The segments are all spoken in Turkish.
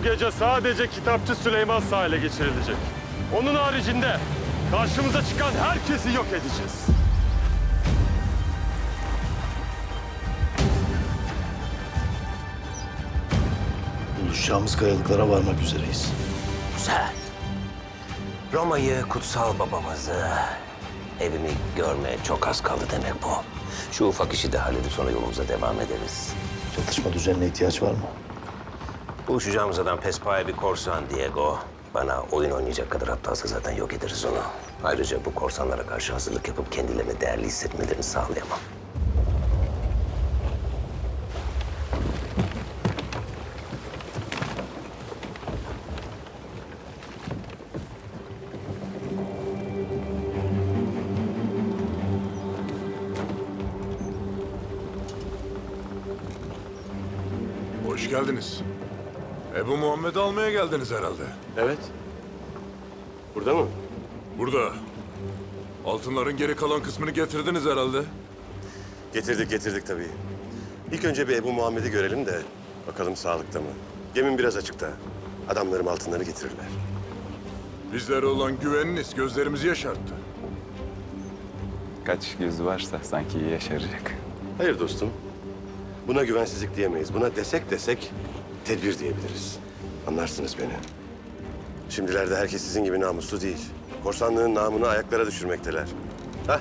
bu gece sadece kitapçı Süleyman Sağ ele geçirilecek. Onun haricinde karşımıza çıkan herkesi yok edeceğiz. Buluşacağımız kayalıklara varmak üzereyiz. Güzel. Roma'yı, kutsal babamızı, evimi görmeye çok az kaldı demek bu. Şu ufak işi de halledip sonra yolumuza devam ederiz. Çatışma düzenine ihtiyaç var mı? Buluşacağımız adam pespaya bir korsan Diego. Bana oyun oynayacak kadar aptalsa zaten yok ederiz onu. Ayrıca bu korsanlara karşı hazırlık yapıp kendilerini değerli hissetmelerini sağlayamam. Hoş geldiniz. Ebu Muhammed'i almaya geldiniz herhalde. Evet. Burada mı? Burada. Altınların geri kalan kısmını getirdiniz herhalde. Getirdik getirdik tabii. İlk önce bir Ebu Muhammed'i görelim de bakalım sağlıkta mı? Gemim biraz açıkta. Adamlarım altınları getirirler. Bizlere olan güveniniz gözlerimizi yaşarttı. Kaç gözü varsa sanki yaşaracak. Hayır dostum. Buna güvensizlik diyemeyiz. Buna desek desek tedbir diyebiliriz. Anlarsınız beni. Şimdilerde herkes sizin gibi namuslu değil. Korsanlığın namını ayaklara düşürmekteler. Hah.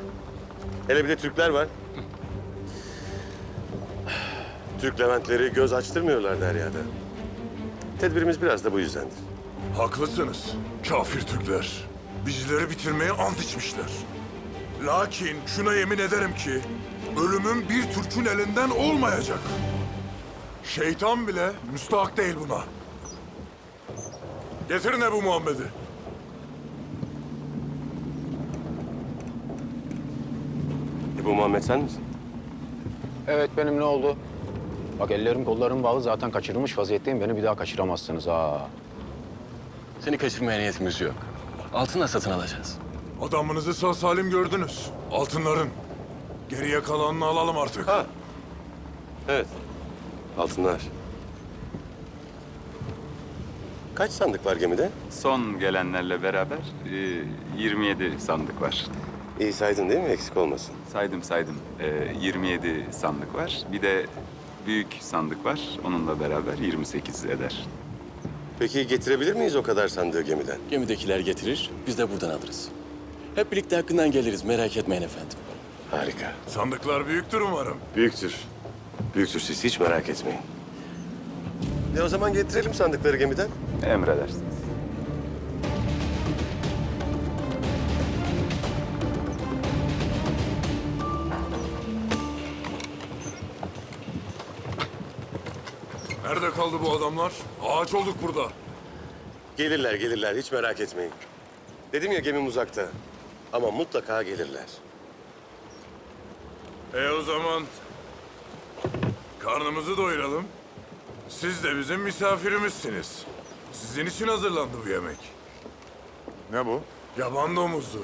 Hele bir de Türkler var. Türk Leventleri göz açtırmıyorlar deryada. Tedbirimiz biraz da bu yüzdendir. Haklısınız. Kafir Türkler. Bizleri bitirmeye ant içmişler. Lakin şuna yemin ederim ki ölümüm bir Türk'ün elinden olmayacak. Şeytan bile müstahak değil buna. Getirin Ebu Muhammed'i. Ebu Muhammed sen misin? Evet benim ne oldu? Bak ellerim kollarım bağlı zaten kaçırılmış vaziyetteyim. Beni bir daha kaçıramazsınız ha. Seni kaçırmaya niyetimiz yok. Altınla satın alacağız. Adamınızı sağ salim gördünüz. Altınların. Geriye kalanını alalım artık. Ha. Evet. Altınlar. Kaç sandık var gemide? Son gelenlerle beraber e, 27 sandık var. İyi saydın değil mi? Eksik olmasın. Saydım saydım. E, 27 sandık var. Bir de büyük sandık var. Onunla beraber 28 eder. Peki getirebilir miyiz o kadar sandığı gemiden? Gemidekiler getirir, biz de buradan alırız. Hep birlikte hakkından geliriz, merak etmeyin efendim. Harika. Sandıklar büyüktür umarım. Büyüktür. Büyüktür siz hiç merak etmeyin. E o zaman getirelim sandıkları gemiden. Emredersiniz. Nerede kaldı bu adamlar? Ağaç olduk burada. Gelirler gelirler hiç merak etmeyin. Dedim ya gemim uzakta. Ama mutlaka gelirler. E o zaman karnımızı doyuralım. Siz de bizim misafirimizsiniz. Sizin için hazırlandı bu yemek. Ne bu? Yaban domuzu.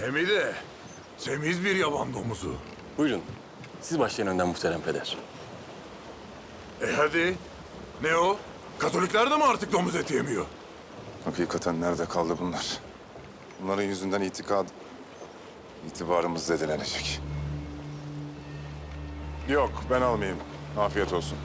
Hem de semiz bir yaban domuzu. Buyurun, siz başlayın önden muhterem peder. E hadi. Ne o? Katolikler de mi artık domuz eti yemiyor? Hakikaten nerede kaldı bunlar? Bunların yüzünden itikad... itibarımız zedelenecek. Yok, ben almayayım. Afiyet olsun.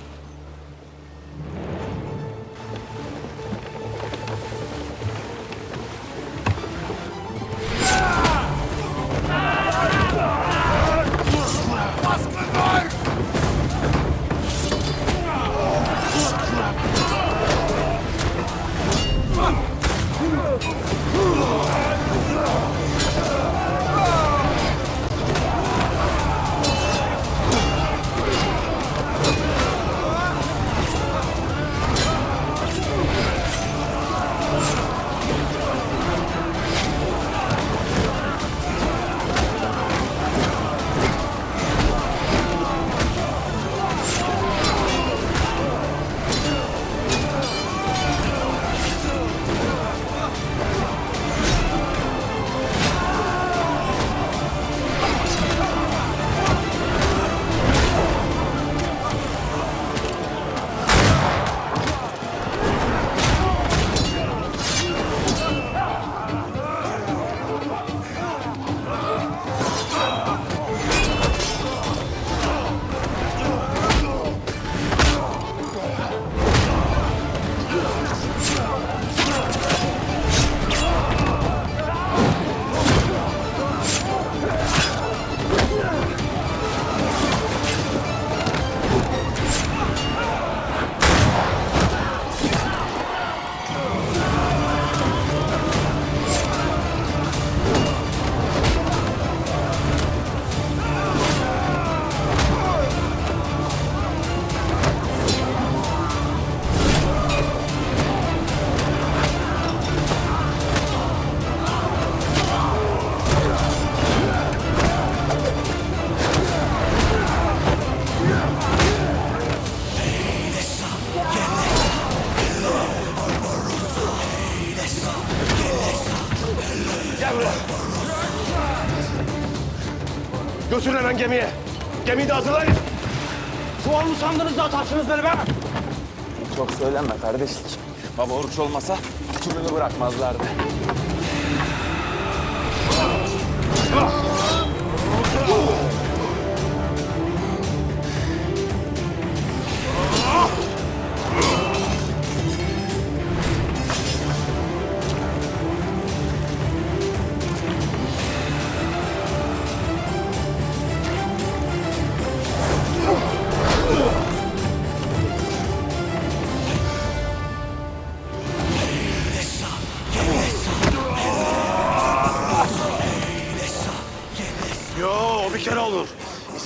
Götürün hemen gemiye. Gemiyi de hazırlayın. Çuval mı sandınız da atarsınız beni be? Çok söylenme kardeşlik. Baba oruç olmasa külünü bırakmazlardı. Yo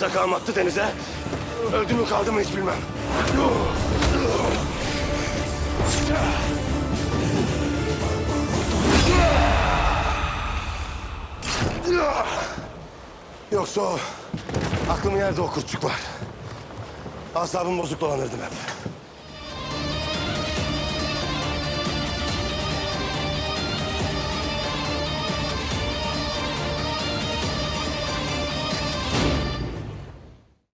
İshak ağam attı denize. Öldü mü kaldı mı hiç bilmem. Yoksa o aklımın yerde o kurtçuk var. Asabım bozuk dolanırdım hep.